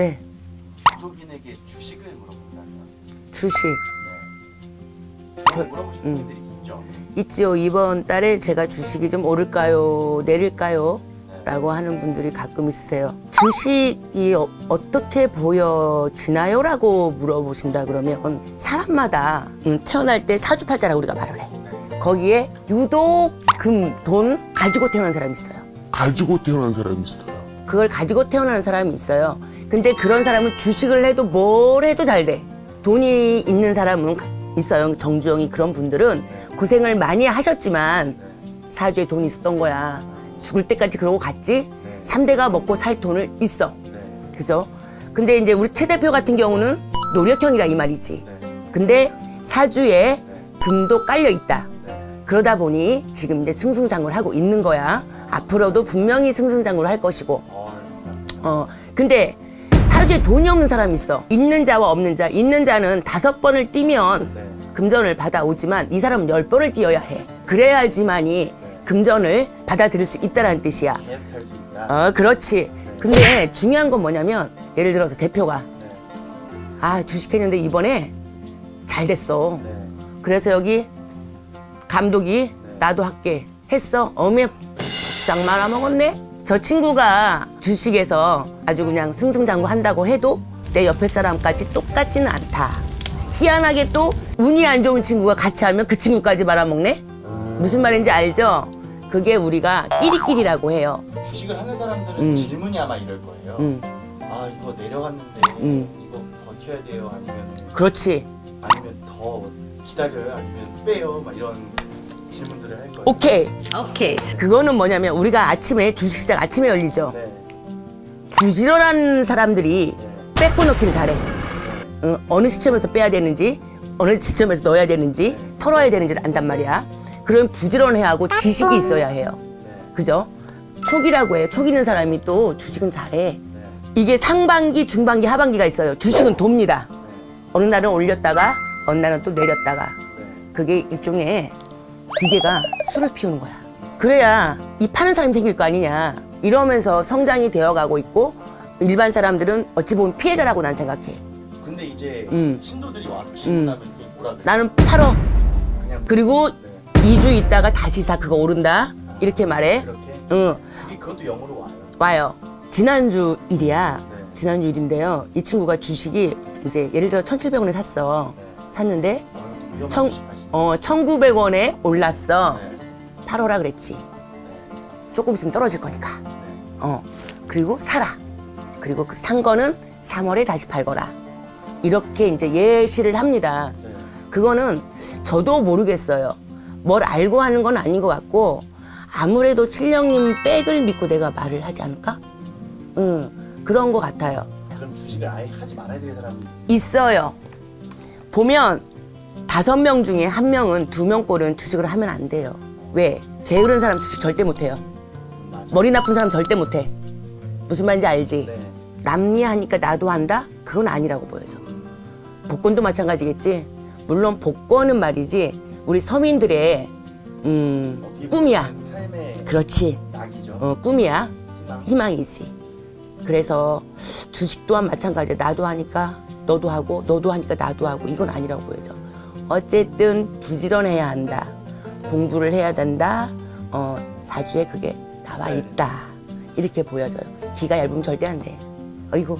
네, 구독인에게 주식을 물어본다면 주식 네. 그- 물어보시는 음. 분들이 있죠. 있지요. 이번 달에 제가 주식이 좀 오를까요, 내릴까요? 네. 라고 하는 분들이 가끔 있으세요. 주식이 어, 어떻게 보여지나요? 라고 물어보신다 그러면 사람마다 음, 태어날 때 사주팔자라고 우리가 말을 해. 거기에 유독 금, 돈 가지고 태어난 사람이 있어요. 가지고 태어난 사람이 있어요. 그걸 가지고 태어나는 사람이 있어요. 근데 그런 사람은 주식을 해도 뭘 해도 잘 돼. 돈이 있는 사람은 있어요. 정주영이 그런 분들은 고생을 많이 하셨지만 사주에 돈이 있었던 거야. 죽을 때까지 그러고 갔지. 삼대가 먹고 살 돈을 있어. 네. 그죠? 근데 이제 우리 최 대표 같은 경우는 노력형이라 이 말이지. 네. 근데 사주에 금도 깔려 있다. 네. 그러다 보니 지금 이제 승승장구를 하고 있는 거야. 앞으로도 분명히 승승장구를 할 것이고. 어, 어, 근데 사주에 돈이 없는 사람이 있어. 있는 자와 없는 자. 있는 자는 다섯 번을 뛰면 네. 금전을 받아오지만 이 사람은 열 번을 뛰어야 해. 그래야지만이 금전을 받아들일 수 있다라는 뜻이야. 수 있다. 어, 그렇지. 근데 중요한 건 뭐냐면 예를 들어서 대표가 네. 아, 주식했는데 이번에 잘 됐어. 네. 그래서 여기 감독이 나도 할게 했어. 어메 싹 말아먹었네. 저 친구가 주식에서 아주 그냥 승승장구 한다고 해도 내 옆에 사람까지 똑같지는 않다. 희한하게 또 운이 안 좋은 친구가 같이 하면 그 친구까지 말아먹네. 무슨 말인지 알죠? 그게 우리가 끼리끼리라고 해요. 주식을 하는 사람들은 음. 질문이 아마 이럴 거예요. 음, 아 이거 내려갔는데 음. 이거 버텨야 돼요 아니면 그렇지. 아니면 더 기다려요 아니면 빼요 막 이런. 오케이. 오케이. 그거는 뭐냐면 우리가 아침에 주식시장 아침에 열리죠. 네. 부지런한 사람들이 네. 빼고 넣기는 잘해. 어, 어느 시점에서 빼야 되는지, 어느 시점에서 넣어야 되는지, 털어야 되는지를 안단 말이야. 그런 부지런해야 하고 지식이 있어야 해요. 네. 그죠? 촉이라고 해요. 촉 있는 사람이 또 주식은 잘해. 네. 이게 상반기, 중반기, 하반기가 있어요. 주식은 돕니다. 어느 날은 올렸다가, 어느 날은 또 내렸다가. 네. 그게 일종의 기계가 술을 피우는 거야. 그래야 이 파는 사람이 생길 거 아니냐. 이러면서 성장이 되어가고 있고 일반 사람들은 어찌 보면 피해자라고 난 생각해. 근데 이제 음. 신도들이 와서 질문하면 이게 뭐라 그래? 나는 팔어. 그냥 그리고 네. 2주 있다가 다시 사 그거 오른다. 이렇게 말해. 그렇게 응, 그것도 영어로 와요. 와요. 지난주 일이야. 네. 지난주 일인데요. 이 친구가 주식이 이제 예를 들어 1,700원에 샀어. 샀는데 어, 위험한 청, 주식 하시네. 어, 1,900원에 올랐어. 네. 팔어라 그랬지. 조금 있으면 떨어질 거니까. 네. 어. 그리고 사라. 그리고 그 산 거는 3월에 다시 팔거라. 이렇게 이제 예시를 합니다. 네. 그거는 저도 모르겠어요. 뭘 알고 하는 건 아닌 것 같고 아무래도 신령님 백을 믿고 내가 말을 하지 않을까? 응, 그런 것 같아요. 그럼 주식을 아예 하지 말아야 될 사람 있어요. 보면 다섯 명 중에 한 명은 두 명 꼴은 주식을 하면 안 돼요. 왜? 게으른 사람 주식 절대 못 해요. 맞아. 머리 나쁜 사람 절대 못 해. 무슨 말인지 알지? 네. 남이 하니까 나도 한다? 그건 아니라고 보여져. 복권도 마찬가지겠지. 물론 복권은 말이지 우리 서민들의 음, 어떻게 꿈이야. 삶의 그렇지. 낙이죠. 어, 꿈이야. 희망. 희망이지. 그래서 주식 또한 마찬가지야. 나도 하니까 너도 하고 너도 하니까 나도 하고 이건 아니라고 보여져. 어쨌든 부지런해야 한다. 공부를 해야 된다. 어, 사주에 그게 나와 있다. 이렇게 보여져요. 기가 얇으면 절대 안 돼. 어이구